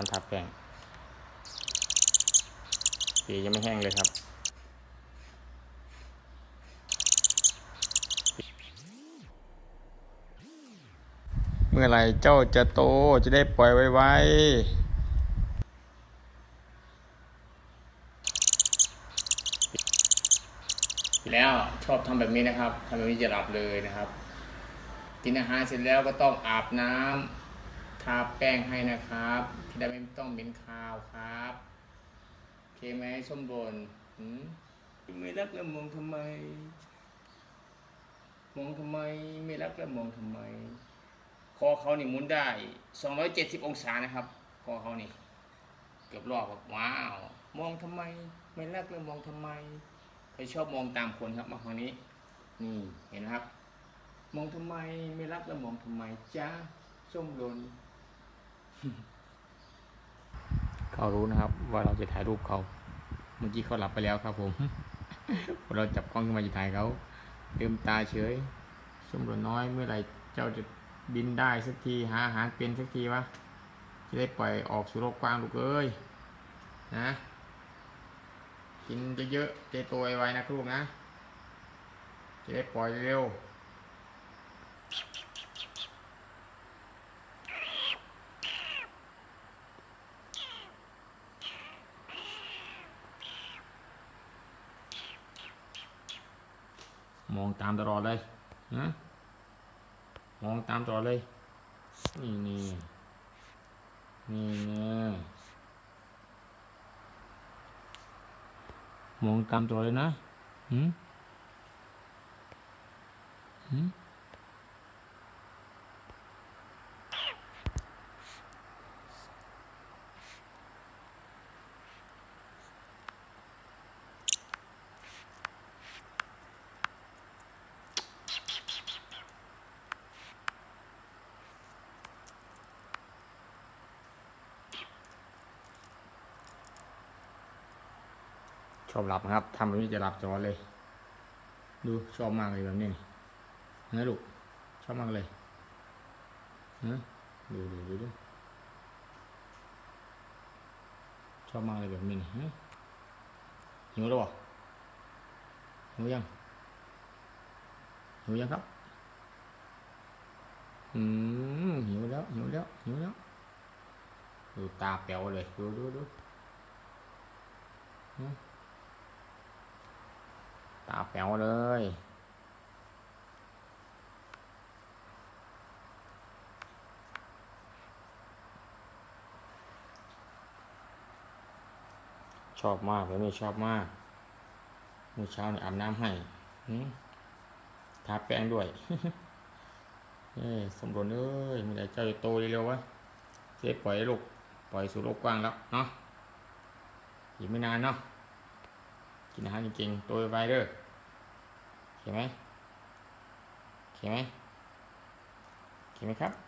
การทาแป้งสียังไม่แห้งเลยครับ เมื่อไหรเจ้าจะโตจะได้ปล่อยไวๆแล้วชอบทำแบบนี้นะครับทำแบบนี้จะหลับเลยนะครับ กินอาหารเสร็จแล้วก็ต้องอาบน้ำทาแป้งให้นะครับที่ได้ไม่ต้องเหม็นคาวครับโอเคไหมส้มบนไม่รักแล้วมองทำไม มองทำไมไม่รักแล้วมองทำไม คอเขานี่หมุนได้ 270 องศานะครับ คอเขานี่เกือบรอบแบบว้าว มองทำไม ไม่รักแล้วมองทำไมใครชอบมองตามคนครับมาทางนี้ นี่เห็นไหมครับมองทำไมไม่รักแล้วมองทำไมจ้าส้มหลน เขารู้นะครับ ว่าเราจะถ่ายรูปเขา เมื่อกี้เขาหลับไปแล้วครับ ผมเราจับกล้องขึ้นมาจะถ่ายเขาลืมตาเฉยสมหลนน้อยเมื่อไหรเจ้าจะบินได้สักทีหาอาหารเป็นสักทีวะจะได้ปล่อยออกสู่โลกกว้างลูกเอ้ยนะกินเยอะๆเจโตไวๆนะลูกนะจะได้ปล่อยเร็ว มองตามตลอดเลยนะมองตามตลอดเลย นี่นี่นี่นี่มองตามตลอดเลยนะ หืมหืม ชอบหลับนะครับทำแบบนี้จะหลับจอเลย ดูชอบมากเลยแบบนี้นะลูกชอบมากเลยนะดูดูดูดูชอบมากเลยแบบนี้นะหิวแล้วเหรอหิวยังหิวยังครับอืมหิวแล้วหิวแล้วหิวแล้วดูตาแป๋วเลยดูดูดู ตาแป๋วเลย ชอบมากเลยนี่ชอบมากเมื่อเช้าเนี่ยอาบน้ำให้ทาแป้งด้วยเอ้สมบูรณ์เอ้ยมีอะไรเจ้าโตเร็วๆวะเจ๊ปล่อยลูก ปล่อยสู่โลกกว้างแล้วเนาะอีกไม่นานเนาะ กินอาหารจริงๆตไวๆเด้อเห็นไหมเห็นไหมเห็นไหมครับ